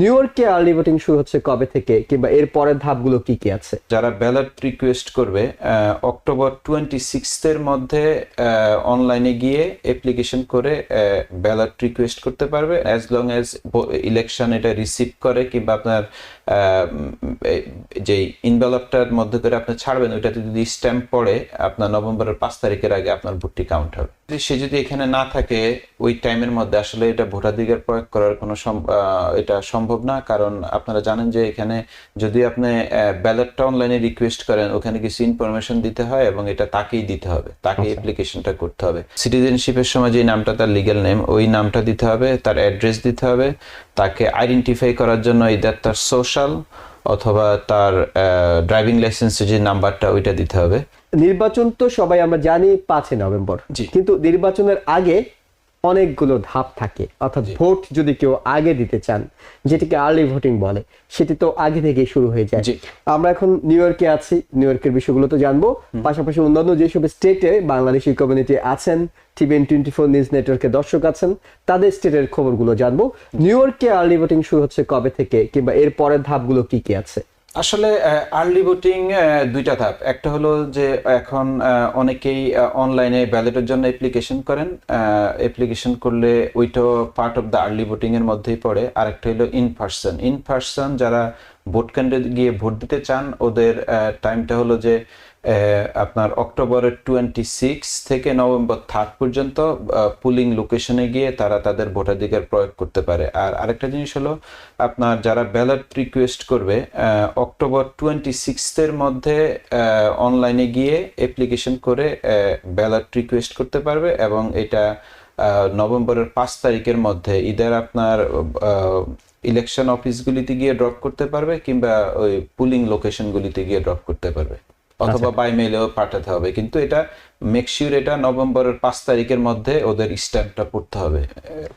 New ইয়র্কে early voting শুরু হচ্ছে কবে থেকে? কিংবা এর পরের ধাপগুলো কি কি আছে? যারা ব্যালট রিকোয়েস্ট করবে অক্টোবর টোয়েন্টি এর মধ্যে অনলাইনে গিয়ে অ্যাপ্লিকেশন করে ব্যালট রিকোয়েস্ট করতে পারবে। অ্যাজ লং অ্যাজ ইলেকশন এটা রিসিভ করে কিংবা আপনার যেই ইনভেলপটার মধ্যে করে আপনি ছাড়বেন ওইটাতে যদি স্ট্যাম্প পড়ে আপনার নভেম্বরের পাঁচ তারিখের আগে আপনার ভোটটি কাউন্ট হবে। সে যদি এখানে না থাকে ওই টাইমের মধ্যে আসলে এটা ভোটাধিকার প্রয়োগ করার কোনো এটা সম্ভব না। কারণ আপনারা জানেন যে এখানে যদি আপনি ব্যালটটা অনলাইনে রিকোয়েস্ট করেন ওখানে কিছু ইনফরমেশন দিতে হয় এবং এটা তাকেই দিতে হবে। তাকে অ্যাপ্লিকেশনটা করতে হবে। সিটিজেনশিপের সময় যে নামটা তার লিগ্যাল নেম ওই নামটা দিতে হবে তার অ্যাড্রেস দিতে হবে তাকে আইডেন্টিফাই করার জন্য ইদার তার সোশ্যাল অথবা তার ড্রাইভিং লাইসেন্সের যে নাম্বারটা ওইটা দিতে হবে। নির্বাচন তো সবাই আমরা জানি পাঁচই নভেম্বর। কিন্তু নির্বাচনের আগে অনেকগুলো ধাপ থাকে। অর্থাৎ ভোট যদি কেউ আগে দিতে চান যেটিকে আর্লি ভোটিং বলে সেটি তো আগে থেকে শুরু হয়ে যায়। আমরা এখন নিউ ইয়র্কে আছি নিউ ইয়র্কের বিষয়গুলো তো জানব। পাশাপাশি অন্যান্য যেসব স্টেটে বাংলাদেশি কমিউনিটি আছেন টিভিএন টোয়েন্টি ফোর নিউজ নেটওয়ার্কের দর্শক আছেন তাদের স্টেটের খবরগুলো জানব। নিউ ইয়র্কে আর্লি ভোটিং শুরু হচ্ছে কবে থেকে কিংবা এর পরের ধাপগুলো কি কি আছে? আসলে আর্লি ভোটিং দুইটা ধাপ। একটা হলো যে এখন অনেকেই অনলাইনে ব্যালটের জন্য অ্যাপ্লিকেশন করেন। অ্যাপ্লিকেশন করলে ওইটা part of the early voting এর মধ্যেই পড়ে। আরেকটা হলো ইন পার্সন ইন পার্সন যারা ভোট কেন্দ্রে গিয়ে ভোট দিতে চান, ওদের টাইমটা হলো যে আপনার অক্টোবরের টোয়েন্টি সিক্স থেকে নভেম্বর থার্ড পর্যন্ত পুলিং লোকেশনে গিয়ে তারা তাদের ভোটাধিকার প্রয়োগ করতে পারে। আর আরেকটা জিনিস হলো, আপনার যারা ব্যালট রিকোয়েস্ট করবে অক্টোবর টোয়েন্টি সিক্সথের মধ্যে অনলাইনে গিয়ে অ্যাপ্লিকেশন করে ব্যালট রিকোয়েস্ট করতে পারবে এবং এটা নভেম্বরের পাঁচ তারিখের মধ্যে। ইদার আপনার ইলেকশন অফিসগুলিতে গিয়ে ড্রপ করতে পারবে কিংবা ওই পুলিং লোকেশনগুলিতে গিয়ে ড্রপ করতে পারবে? অথবা বাই মেলেও পাঠাতে হবে। কিন্তু এটা মেকশিওর এটা নভেম্বরের পাঁচ তারিখের মধ্যে ওদের স্ট্যাম্পটা পড়তে হবে।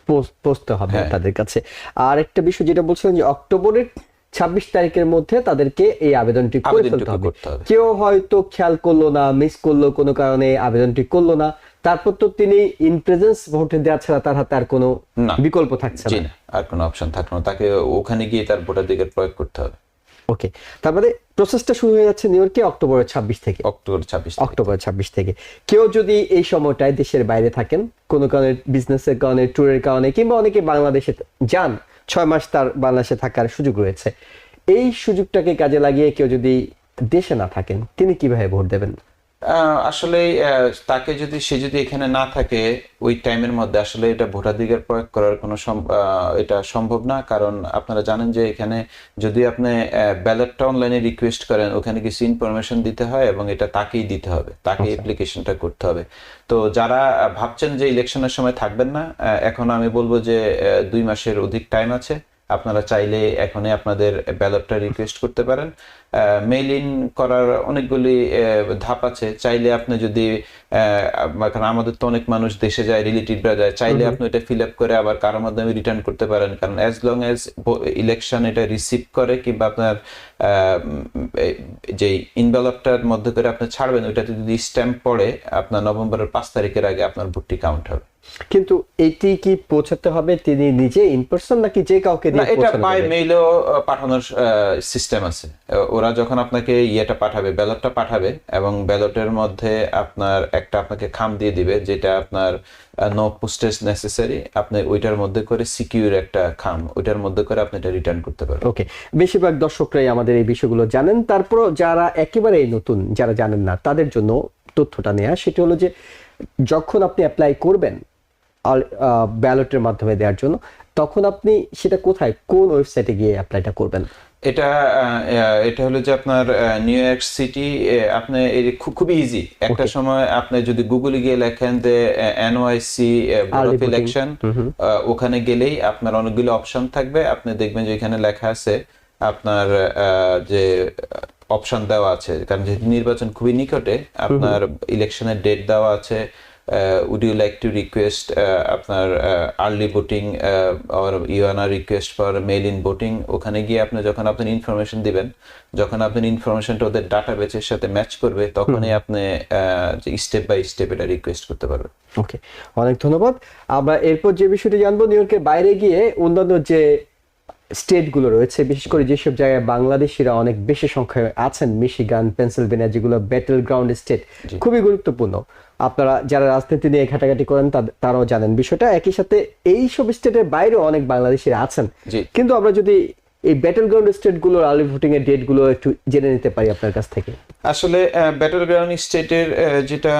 পৌঁছতে হবে হ্যাঁ। তাদের কাছে। আর একটা বিষয় যেটা বলছিলেন যে অক্টোবরের ছাব্বিশ তারিখের মধ্যে তাদেরকে এই আবেদনটি করে ফেলতে করতে হবে। কেউ হয়তো খেয়াল করল না মিস করল কোনো কারণে আবেদনটি করল না। তারপর তো তিনি ইন প্রেজেন্স ভোটে দেওয়া ছাড়া তার হাতে আর কোনো বিকল্প থাকছে না। আর কোনো অপশন থাকল না। তাকে ওখানে গিয়ে তার ভোটাধিকার প্রয়োগ করতে হবে। ওকে তারপরে প্রসেসটা শুরু হয়ে যাচ্ছে নিউ ইয়র্কে অক্টোবরের ছাব্বিশ থেকে। অক্টোবর ছাব্বিশ অক্টোবর ছাব্বিশ থেকে। কেউ যদি এই সময়টায় দেশের বাইরে থাকেন কোনো কারণে বিজনেসের কারণে ট্যুরের কারণে কিংবা অনেকে বাংলাদেশে যান ছয় মাস তার বাংলাদেশে থাকার সুযোগ রয়েছে। এই সুযোগটাকে কাজে লাগিয়ে কেউ যদি দেশে না থাকেন তিনি কীভাবে ভোট দেবেন? আসলে তাকে যদি সে যদি এখানে না থাকে ওই টাইমের মধ্যে আসলে এটা ভোটাধিকার প্রয়োগ করার কোনো এটা সম্ভব না। কারণ আপনারা জানেন যে এখানে যদি আপনি ব্যালটটা অনলাইনে রিকোয়েস্ট করেন ওখানে কিছু ইনফরমেশন দিতে হয় এবং এটা তাকেই দিতে হবে তাকে অ্যাপ্লিকেশনটা করতে হবে। তো যারা ভাবছেন যে ইলেকশনের সময় থাকবেন না এখন আমি বলব যে দুই মাসের অধিক টাইম আছে। আপনারা চাইলে এখনই আপনাদের ব্যালটটা রিকোয়েস্ট করতে পারেন। মেইল ইন করার অনেকগুলি ধাপ আছে। চাইলে আপনি যদি কারণ আমাদের তো অনেক মানুষ দেশে যায় রিলেটিভরা যায় চাইলে আপনি এটা ফিল আপ করে আবার কারোর মাধ্যমে রিটার্ন করতে পারেন। কারণ অ্যাজ লং অ্যাজ ইলেকশন এটা রিসিভ করে কিংবা আপনার যেই ইনভেলপটার মধ্যে করে আপনি ছাড়বেন ওইটাতে যদি স্ট্যাম্প পড়ে আপনার নভেম্বরের পাঁচ তারিখের আগে আপনার ভোটটি কাউন্ট হবে। কিন্তু এটি কি পৌঁছাতে হবে তিনি নিজে ইন পার্সন নাকি যে কাউকে না দিয়ে এটা বাই মেইলও পাঠানোর সিস্টেম আছে। ওরা যখন আপনাকে ইয়েটা পাঠাবে ব্যালটটা পাঠাবে এবং ব্যালটের মধ্যে আপনার একটা আপনাকে খাম দিয়ে দিবে, যেটা আপনার নো পোস্টেজ নেসেসারি আপনি ওইটার মধ্যে করে সিকিউর একটা খাম, ওইটার মধ্যে করে আপনি এটা রিটার্ন করতে পারবেন। ওকে বেশিরভাগ দর্শকরাই আমাদের এই বিষয়গুলো জানেন। তারপরও যারা একেবারেই নতুন, যারা জানেন না, তাদের জন্য তথ্যটা নেওয়া সেটি হলো যে যখন আপনি অ্যাপ্লাই করবেন ব্যালটের মাধ্যমে দেওয়ার জন্য, তখন আপনি সেটা কোথায়, কোন ওয়েবসাইটে গিয়ে অ্যাপ্লাইটা করবেন? এটা এটা হলো যে আপনার নিউ ইয়র্ক সিটি আপনি খুব খুবই ইজি একটা সময় আপনি যদি গুগলে গিয়ে লেখেন যে এনওয়াইসি বোর্ড অফ ইলেকশন ওখানে গেলেই আপনার অনেকগুলো অপশন থাকবে। আপনি দেখবেন যে এখানে লেখা আছে আপনার আহ, যে অপশন দেওয়া আছে। কারণ যেহেতু নির্বাচন খুবই নিকটে আপনার ইলেকশনের ডেট দেওয়া আছে। Would you like to request আপনার early voting or UNR request for mail in voting ওখানে গিয়ে আপনি যখন আপনি ইনফরমেশন দিবেন যখন আপনি ইনফরমেশনটা ওদের ডাটা বেচের সাথে ম্যাচ করবে তখনই আপনি স্টেপ বাই স্টেপ এটা রিকোয়েস্ট করতে পারবেন। ওকে অনেক ধন্যবাদ। আমরা এরপর যে বিষয়টি জানব নিউ ইয়র্কের বাইরে গিয়ে অন্যান্য যে স্টেটগুলো রয়েছে বিশেষ করে যেসব জায়গায় বাংলাদেশিরা অনেক বেশি সংখ্যায় আছেন মিশিগান পেনসিলভেনিয়া যেগুলো ব্যাটেল গ্রাউন্ড স্টেট খুবই গুরুত্বপূর্ণ। আপনারা যারা রাজনীতি নিয়ে ঘাটাঘাটি করেন তারাও জানেন বিষয়টা। একই সাথে এই সব স্টেটের বাইরেও অনেক বাংলাদেশিরা আছেন। কিন্তু আমরা যদি এই ব্যাটেল গ্রাউন্ড স্টেট স্টেটগুলোর আর্লি ভোটিং এর ডেটগুলো একটু জেনে নিতে পারি আপনার কাছ থেকে। আসলে ব্যাটল গ্রাউন্ড স্টেটের যেটা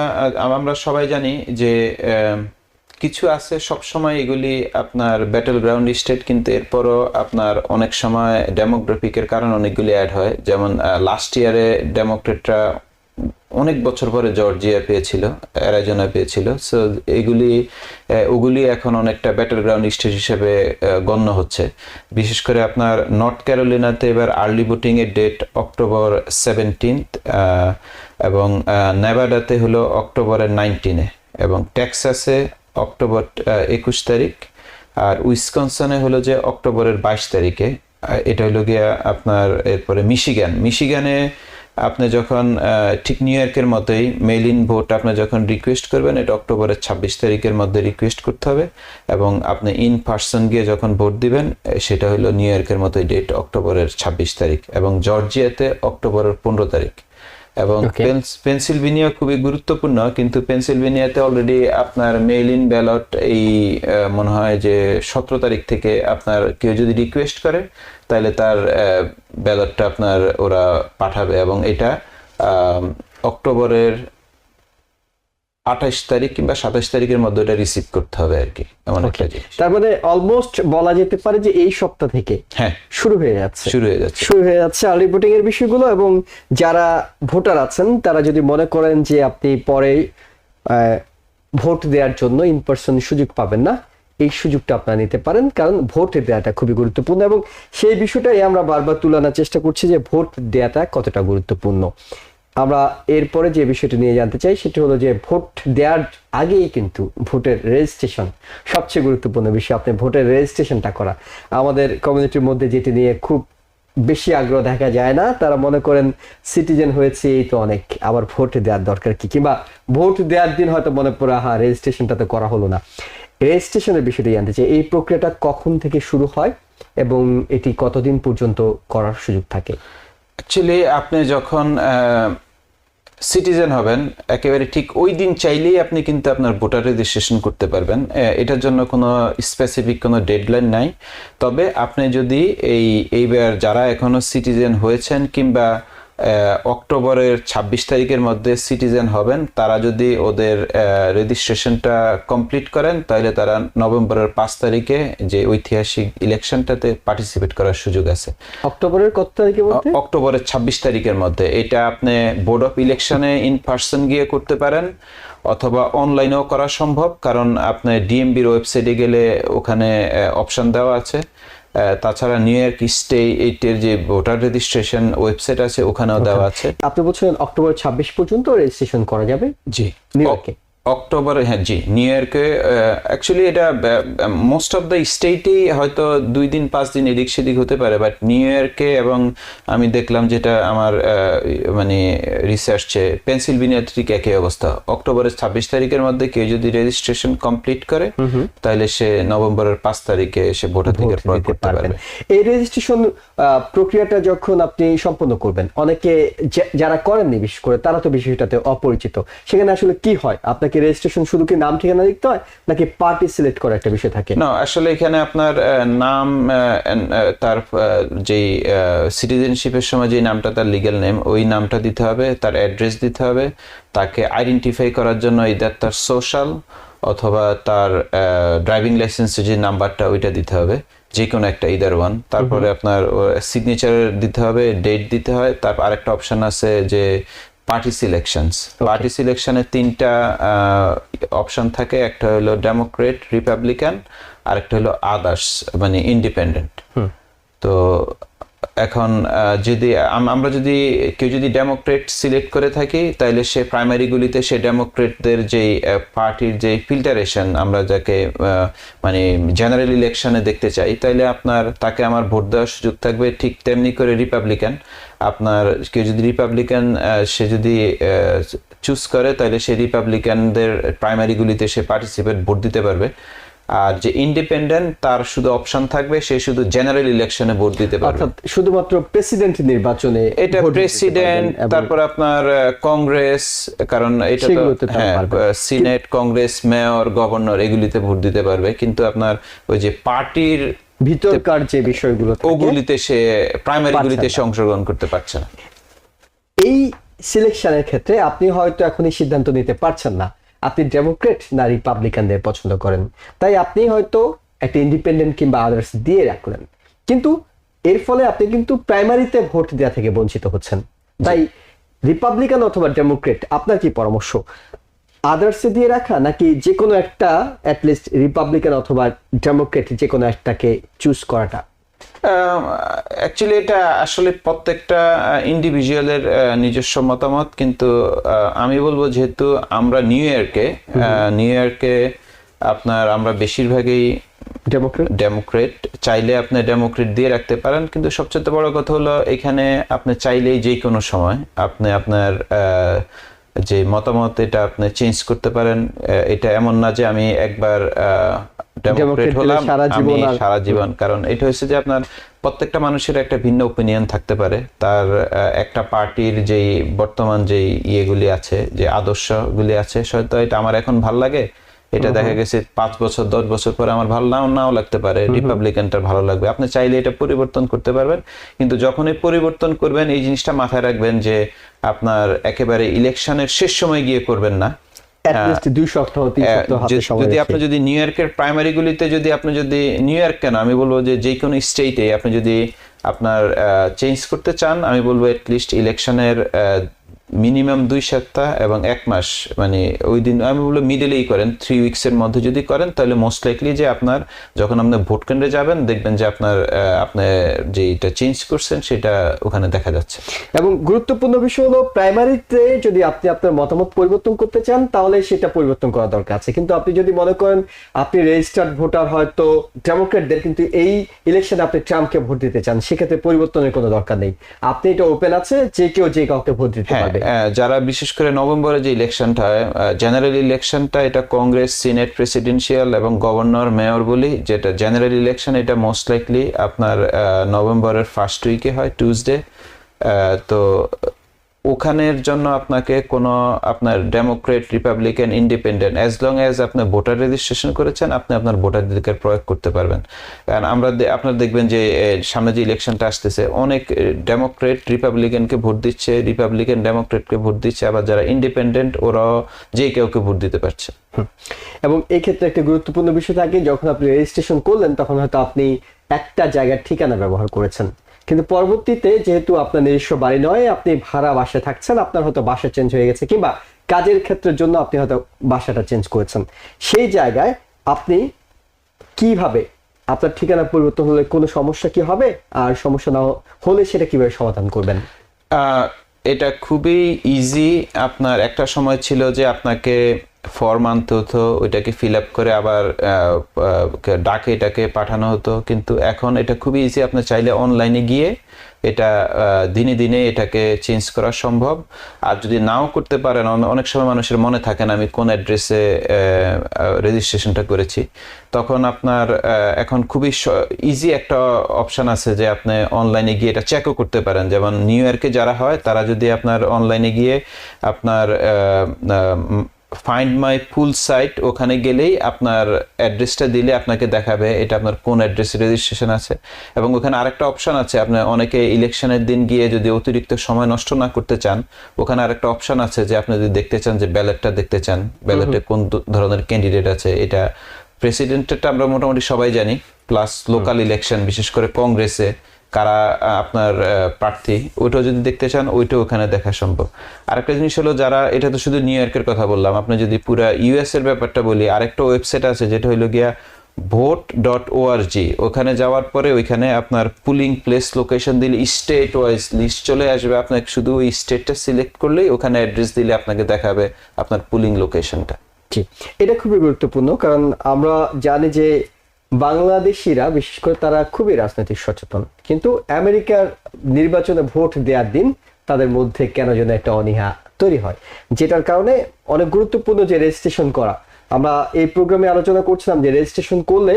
আমরা সবাই জানি যে কিছু আছে সব সময় এগুলি আপনার ব্যাটল গ্রাউন্ড স্টেট কিন্তু এরপরও আপনার অনেক সময় ডেমোগ্রাফিকের কারণে অনেকগুলি অ্যাড হয়। যেমন লাস্ট ইয়ারে ডেমোক্রেটরা অনেক বছর পরে জর্জিয়া পেয়েছিল অ্যারাজোনা পেয়েছিল। সো এগুলি ওগুলি এখন অনেকটা ব্যাটল গ্রাউন্ড স্টেট হিসেবে গণ্য হচ্ছে। বিশেষ করে আপনার নর্থ ক্যারোলিনাতে এবার আর্লি ভোটিং এর ডেট অক্টোবর সেভেন্টিন্থ এবং নেভাডাতে হলো অক্টোবরের নাইনটিনে এবং টেক্সাসে অক্টোবর একুশ তারিখ। আর উইসকনসনে হলো যে অক্টোবরের বাইশ তারিখে। এটা হলো গিয়া আপনার এরপরে মিশিগান। মিশিগানে আপনি যখন ঠিক নিউ ইয়র্কের মতোই মেইল ইন ভোট আপনি যখন রিকোয়েস্ট করবেন, এটা অক্টোবরের ছাব্বিশ তারিখের মধ্যে রিকোয়েস্ট করতে হবে। এবং আপনি ইন পার্সন গিয়ে যখন ভোট দিবেন সেটা হলো নিউ ইয়র্কের মতোই ডেট অক্টোবরের ছাব্বিশ তারিখ এবং জর্জিয়াতে অক্টোবরের পনেরো তারিখ। এবং পেন্সিলভেনিয়া পেন্স- খুবই গুরুত্বপূর্ণ কিন্তু পেন্সিলভেনিয়াতে অলরেডি আপনার মেইল ইন ব্যালট এই মনে হয় যে সতেরো তারিখ থেকে আপনার কেউ যদি রিকোয়েস্ট করে তাহলে তার ব্যালটটা আপনার ওরা পাঠাবে এবং এটা আহ, অক্টোবরের আঠাশ তারিখ কিংবা সাতাশ তারিখের মধ্যে এটা রিসিভ করতে হবে আর কি এমন একটা জিনিস। তার মানে অলমোস্ট বলা যেতে পারে যে এই সপ্তাহ থেকে হ্যাঁ। শুরু হয়ে যাচ্ছে। শুরু হয়ে যাচ্ছে। শুরু হয়ে যাচ্ছে আর্লি ভোটিং এর বিষয়গুলো এবং যারা ভোটার আছেন তারা যদি মনে করেন যে আপনি পরে আহ, ভোট দেওয়ার জন্য ইন পার্সন সুযোগ পাবেন না এই সুযোগটা আপনারা নিতে পারেন কারণ ভোট দেওয়াটা খুবই গুরুত্বপূর্ণ এবং সেই বিষয়টাই আমরা বারবার তুলনার চেষ্টা করছি যে ভোট দেওয়াটা কতটা গুরুত্বপূর্ণ। আমরা এরপরে যে বিষয়টা নিয়ে জানতে চাই, সেটি হলো যে ভোট দেওয়ার আগেই কিন্তু ভোটের রেজিস্ট্রেশন সবচেয়ে গুরুত্বপূর্ণ বিষয়। আপনি ভোটের রেজিস্ট্রেশনটা করা। আমাদের কমিউনিটির মধ্যে যেটি নিয়ে খুব বেশি আগ্রহ দেখা যায় না, তারা মনে করেন সিটিজেন হয়েছে, এই তো অনেক। আবার ভোট দেওয়ার দরকার কি? কিংবা ভোট দেওয়ার দিন হয়তো মনে পড়ে হ্যাঁ রেজিস্ট্রেশনটা তো করা হলো না। রেজিস্ট্রেশনের বিষয়টা জানতে চাই, এই প্রক্রিয়াটা কখন থেকে শুরু হয় এবং এটি কতদিন পর্যন্ত করার সুযোগ থাকে? অ্যাকচুয়ালি আপনি যখন সিটিজেন হবেন, একেবারে ঠিক ওই দিন চাইলেই আপনি কিন্তু আপনার ভোটার রেজিস্ট্রেশন করতে পারবেন। এটার জন্য কোনো স্পেসিফিক কোনো ডেডলাইন নাই। তবে আপনি যদি এই, এইবার যারা এখনও সিটিজেন হয়েছেন কিংবা অক্টোবরের ছাব্বিশ তারিখের মধ্যে সিটিজেন হবেন। তারা যদি ওদের রেজিস্ট্রেশনটা কমপ্লিট করেন তাহলে তারা নভেম্বরের পাঁচ তারিখে যে ঐতিহাসিক ইলেকশনটাতে পার্টিসিপেট করার সুযোগ আছে। অক্টোবরের কত তারিখে অক্টোবরের ছাব্বিশ তারিখের মধ্যে। এটা আপনি বোর্ড অফ ইলেকশনে ইন পার্সন গিয়ে করতে পারেন অথবা অনলাইনেও করা সম্ভব কারণ আপনি ডিএমবির ওয়েবসাইটে গেলে ওখানে অপশন দেওয়া আছে। তাছাড়া নিউ ইয়র্ক স্টে এইটের যে ভোটার রেজিস্ট্রেশন ওয়েবসাইট আছে ওখানেও দেওয়া আছে। আপনি বলছেন অক্টোবর ছাব্বিশ পর্যন্ত রেজিস্ট্রেশন করা যাবে? জি। নিউ ইয়র্কে অক্টোবরে হ্যাঁ জি নিউ ইয়র্কে অ্যাকচুয়ালি এটা মোস্ট অফ দ্য স্টেটেই হয়তো দুই দিন পাঁচ দিন এদিক সেদিক হতে পারে বাট নিউ ইয়র্কে এবং আমি দেখলাম যেটা আমার মানে রিসার্চে পেনসিলভেনিয়াতে ঠিক একই অবস্থা। অক্টোবরের ছাব্বিশ তারিখের মধ্যে কেউ যদি রেজিস্ট্রেশন কমপ্লিট করে তাহলে সে নভেম্বরের পাঁচ তারিখে সে ভোটাধিকার প্রয়োগ করতে পারবে। এই রেজিস্ট্রেশন প্রক্রিয়াটা যখন আপনি সম্পন্ন করবেন অনেকে যারা করেননি বিশেষ করে তারা তো বিষয়টাতে অপরিচিত। সেখানে আসলে কি হয়? আপনাকে রেজিস্ট্রেশন শুধু কি নাম ঠিকানা লিখতে হয় নাকি পার্টি সিলেক্ট করা একটা বিষয় থাকে? না আসলে এখানে আপনার নাম তার যেই সিটিজেনশিপের সময় যে নামটা তার লিগ্যাল নেম ওই নামটা দিতে হবে তার অ্যাড্রেস দিতে হবে তাকে আইডেন্টিফাই করার জন্য ইদার তার সোশ্যাল অথবা তার ড্রাইভিং লাইসেন্সের যে নাম্বারটা ওইটা দিতে হবে যে কোনো একটা ইদার ওয়ান তারপরে আপনার সিগনেচার দিতে হবে ডেট দিতে হয় তারপর আরেকটা অপশন আছে যে পার্টি সিলেকশনস পার্টি সিলেকশনে তিনটা অপশন থাকে। একটা হলো ডেমোক্রেট রিপাবলিকান আর একটা হলো আদার্স মানে ইন্ডিপেন্ডেন্ট তো এখন যদি আমরা যদি, কেউ যদি ডেমোক্রেট সিলেক্ট করে থাকি তাহলে সে প্রাইমারিগুলিতে সে ডেমোক্রেটদের যে পার্টির যে ফিল্টারেশন আমরা যাকে মানে জেনারেল ইলেকশনে দেখতে চাই তাহলে আপনার, তাকে আমার ভোট দেওয়ার সুযোগ থাকবে ঠিক তেমনি করে রিপাবলিকান আপনার, কেউ যদি রিপাবলিকান সে যদি চুজ করে তাহলে সে রিপাবলিকানদের প্রাইমারিগুলিতে সে পার্টিসিপেট ভোট দিতে পারবে। আর যে ইন্ডিপেন্ডেন্ট তার শুধু অপশন থাকবে সে শুধু জেনারেল ইলেকশনে ভোট দিতে পারবে। অর্থাৎ শুধুমাত্র প্রেসিডেন্ট নির্বাচনে এটা প্রেসিডেন্ট তারপর আপনার কংগ্রেস কারণ এটা তো সিনেট কংগ্রেস মেয়র গভর্নর এগুলিতে ভোট দিতে পারবে। কিন্তু আপনার ওই যে পার্টির ভিতরকার যে বিষয়গুলো ওগুলিতে সে প্রাইমারি গুলিতে সে অংশগ্রহণ করতে পারছে না। এই সিলেকশনের ক্ষেত্রে আপনি হয়তো এখনই সিদ্ধান্ত নিতে পারছেন না। আপনি ডেমোক্রেট না রিপাবলিকানদের পছন্দ করেন। তাই আপনি হয়তো একটা ইন্ডিপেন্ডেন্ট কিংবা আদার্স দিয়ে রাখলেন। কিন্তু এর ফলে আপনি কিন্তু প্রাইমারিতে ভোট দেওয়া থেকে বঞ্চিত হচ্ছেন। তাই রিপাবলিকান অথবা ডেমোক্রেট আপনার কি পরামর্শ? আদার্সে দিয়ে রাখা, নাকি যে কোনো একটা অ্যাটলিস্ট রিপাবলিকান অথবা ডেমোক্রেট যে কোনো একটাকে চুজ করাটা? অ্যাকচুয়ালি এটা আসলে প্রত্যেকটা ইন্ডিভিজুয়ালের নিজস্ব মতামত। কিন্তু আমি বলব যেহেতু আমরা নিউ ইয়র্কে নিউ ইয়র্কে আপনার আমরা বেশিরভাগই ডেমোক্রেট ডেমোক্রেট চাইলে আপনি ডেমোক্রেট দিয়ে রাখতে পারেন। কিন্তু সবচেয়ে বড় কথা হলো এখানে আপনি চাইলেই যে কোনো সময় আপনি আপনার যে মতামত এটা আপনি চেঞ্জ করতে পারেন। এটা এমন না যে আমি একবার ডেমোক্রেট হলাম আমি সারা জীবন। কারণ এটা হচ্ছে যে আপনার প্রত্যেকটা মানুষের একটা ভিন্ন ওপিনিয়ন থাকতে পারে। তার একটা পার্টির যেই বর্তমান যেই ইয়েগুলি আছে যে আদর্শগুলি আছে হয়তো এটা আমার এখন ভালো লাগে। এটা দেখা গেছে পাঁচ বছর দশ বছর পরে আমার ভালো নাও নাও লাগতে পারে। রিপাবলিকানটার ভালো লাগবে। আপনি চাইলে এটা পরিবর্তন করতে পারবেন। কিন্তু যখনই পরিবর্তন করবেন এই জিনিসটা মাথায় রাখবেন যে আপনার একেবারে ইলেকশনের শেষ সময় গিয়ে করবেন না। দুই সপ্তাহ তিন সপ্তাহ হাতে যে- সময় যদি। আপনি যদি নিউ ইয়র্কের প্রাইমারি গুলিতে যদি আপনি যদি নিউ ইয়র্ক কেন আমি বলব যে যে কোনো স্টেটে আপনি যদি আপনার চেঞ্জ করতে চান আমি বলব লিস্ট ইলেকশনের মিনিমাম দুই সপ্তাহ এবং এক মাস মানে ওই দিন আমি বলব মিডলেই করেন থ্রি উইকসের মধ্যে যদি করেন তাহলে মোস্ট লাইকলি যে আপনার যখন আপনি ভোট কেন্দ্রে যাবেন দেখবেন যে আপনার আপনি যেটা চেঞ্জ করছেন সেটা ওখানে দেখা যাচ্ছে। এবং গুরুত্বপূর্ণ বিষয় হলো প্রাইমারিতে যদি আপনি আপনার মতামত পরিবর্তন করতে চান তাহলে সেটা পরিবর্তন করা দরকার আছে। কিন্তু আপনি যদি মনে করেন আপনি রেজিস্টার্ড ভোটার হয়তো ডেমোক্রেটদের কিন্তু এই ইলেকশনে আপনি ট্রাম্পকে ভোট দিতে চান সেক্ষেত্রে পরিবর্তনের কোনো দরকার নেই। আপনি এটা ওপেন আছে যে কেউ যে কাউকে ভোট দিতে হ্যাঁ পারবে। যারা বিশেষ করে নভেম্বরে যে ইলেকশনটা হয় জেনারেল ইলেকশনটা এটা কংগ্রেস সিনেট প্রেসিডেন্সিয়াল এবং গভর্নর মেয়র বলি, যেটা জেনারেল ইলেকশন এটা মোস্ট লাইকলি আপনার নভেম্বরের ফার্স্ট উইকে হয় টিউসডে তো ওখানের জন্য আপনাকে কোনো আপনার democrat republican independent as long as আপনি ভোটার রেজিস্ট্রেশন করেছেন, আপনি আপনার ভোটার ভোটাধিকার প্রয়োগ করতে পারবেন। কারণ আমরা আপনারা দেখবেন যে সামনে যে ইলেকশনটা আসতেছে, অনেক ডেমোক্রেট রিপাবলিকানকে ভোট দিচ্ছে রিপাবলিকান ডেমোক্রেটকে ভোট দিচ্ছে, আবার যারা ইন্ডিপেন্ডেন্ট ওরাও যে কেউকে ভোট দিতে পারছে। এবং এই ক্ষেত্রে একটা গুরুত্বপূর্ণ বিষয় থাকে, যখন আপনি রেজিস্ট্রেশন করলেন, তখন হয়তো আপনি একটা জায়গার ঠিকানা ব্যবহার করেছেন। কিন্তু পরবর্তীতে যেহেতু আপনার নিজস্ব বাড়ি নয়, আপনি ভাড়া বাসায় থাকছেন, আপনার হয়তো বাসা চেঞ্জ হয়ে গেছে কিংবা কাজের ক্ষেত্রের জন্য আপনি হয়তো বাসাটা চেঞ্জ করেছেন। সেই জায়গায় আপনি কীভাবে, আপনার ঠিকানা পরিবর্তন হলে কোনো সমস্যা কি হবে? আর সমস্যা না হলে সেটা কীভাবে সমাধান করবেন? এটা খুবই ইজি আপনার একটা সময় ছিল যে আপনাকে ফর্ম আনতে হতো, ওইটাকে ফিল আপ করে আবার ডাকে এটাকে পাঠানো হতো। কিন্তু এখন এটা খুবই ইজি আপনি চাইলে অনলাইনে গিয়ে এটা দিনে দিনে এটাকে চেঞ্জ করা সম্ভব। আর যদি নাও করতে পারেন অনেক সময় মানুষের মনে থাকে না, আমি কোন অ্যাড্রেসে রেজিস্ট্রেশনটা করেছি। তখন আপনার এখন খুবই ইজি একটা অপশন আছে যে আপনি অনলাইনে গিয়ে এটা চেকও করতে পারেন। যেমন নিউ ইয়র্কে যারা হয়, তারা যদি আপনার অনলাইনে গিয়ে আপনার ফাইন্ড মাই ফুল সাইট ওখানে গেলেই আপনার অ্যাড্রেসটা দিলে আপনাকে দেখাবে এটা আপনার কোন অ্যাড্রেসে রেজিস্ট্রেশন আছে। এবং ওখানে আরেকটা অপশন আছে আপনি অনেকে ইলেকশনের দিন গিয়ে যদি অতিরিক্ত সময় নষ্ট না করতে চান ওখানে আরেকটা অপশন আছে যে আপনি যদি দেখতে চান যে ব্যালেটটা দেখতে চান ব্যালেটে কোন ধরনের ক্যান্ডিডেট আছে এটা প্রেসিডেন্টেরটা আমরা মোটামুটি সবাই জানি প্লাস লোকাল ইলেকশন বিশেষ করে কংগ্রেসে কারা আপনার প্রার্থী, ওইটাও যদি দেখতে চান, ওইটাও ওখানে দেখা সম্ভব। আরেকটা জিনিস হলো যারা, এটা তো শুধু নিউ ইয়র্কের কথা বললাম, আপনি যদি পুরা ইউএস এর ব্যাপারটা বলি, আরেকটা ওয়েবসাইট আছে যেটা হলো গিয়া ভোট ডট ওআরজি ওখানে যাওয়ার পরে ওইখানে আপনার পুলিং প্লেস লোকেশন দিলে স্টেট ওয়াইজ লিস্ট চলে আসবে। আপনাকে শুধু ওই স্টেটটা সিলেক্ট করলেই ওখানে অ্যাড্রেস দিলে আপনাকে দেখাবে আপনার পুলিং লোকেশনটা এটা খুবই গুরুত্বপূর্ণ, কারণ আমরা জানি যে বাংলাদেশিরা বিশেষ করে তারা খুবই রাজনৈতিক সচেতন। কিন্তু আমেরিকার নির্বাচনে ভোট দেওয়ার দিন তাদের মধ্যে কেন যেন একটা অনীহা তৈরি হয় যেটার কারণে অনেক গুরুত্বপূর্ণ যে রেজিস্ট্রেশন করা। আমরা এই প্রোগ্রামে আলোচনা করছিলাম যে রেজিস্ট্রেশন করলে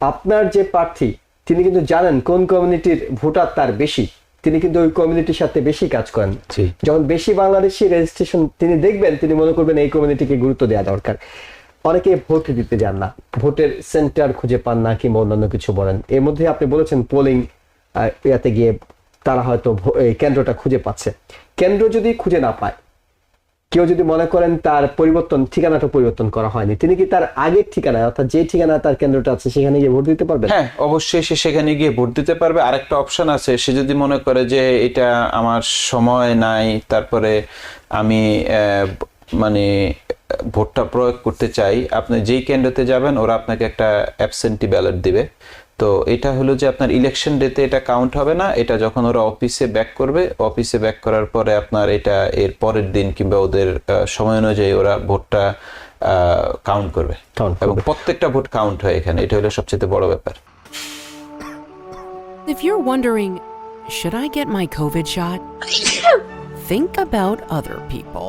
আপনার যে প্রার্থী তিনি কিন্তু জানেন কোন কমিউনিটির ভোটার তার বেশি। তিনি কিন্তু ওই কমিউনিটির সাথে বেশি কাজ করেন। যখন বেশি বাংলাদেশি রেজিস্ট্রেশন তিনি দেখবেন তিনি মনে করবেন এই কমিউনিটিকে গুরুত্ব দেওয়া দরকার। অনেকে ভোট দিতে যান না। ভোটের সেন্টার খুঁজে পান না কিংবা অন্যান্য কিছু বলেন। এর মধ্যে আপনি বলেছেন পোলিং ইয়াতে গিয়ে তারা হয়তো কেন্দ্রটা খুঁজে পাচ্ছে। কেন্দ্র যদি খুঁজে না পায়, কেউ যদি মনে করেন তার পরিবর্তন, ঠিকানাটা পরিবর্তন করা হয়নি, তিনি কি তার আগের ঠিকানা অর্থাৎ যে ঠিকানা তার কেন্দ্রটা আছে, সেখানে গিয়ে ভোট দিতে পারবে হ্যাঁ অবশ্যই সে সেখানে গিয়ে ভোট দিতে পারবে। আরেকটা অপশন আছে, সে যদি মনে করে যে এটা আমার সময় নাই, তারপরে আমি মানে ভোটটা প্রয়োগ করতে চাই আপনি যেই কেন্দ্রতে যাবেন ওরা আপনাকে একটা অ্যাবসেন্টি ব্যালট দিবে তো এটা হলো যে আপনার ইলেকশন ডেতে এটা কাউন্ট হবে না এটা যখন ওরা অফিসে ব্যাক করবে অফিসে ব্যাক করার পরে আপনার এটা এর পরের দিন কিংবা ওদের সময় অনুযায়ী ওরা ভোটটা কাউন্ট করবে এবং প্রত্যেকটা ভোট কাউন্ট হয় এখানে এটা হলো সবচেয়ে বড় ব্যাপার If you're wondering, should I get my COVID shot? Think about other people.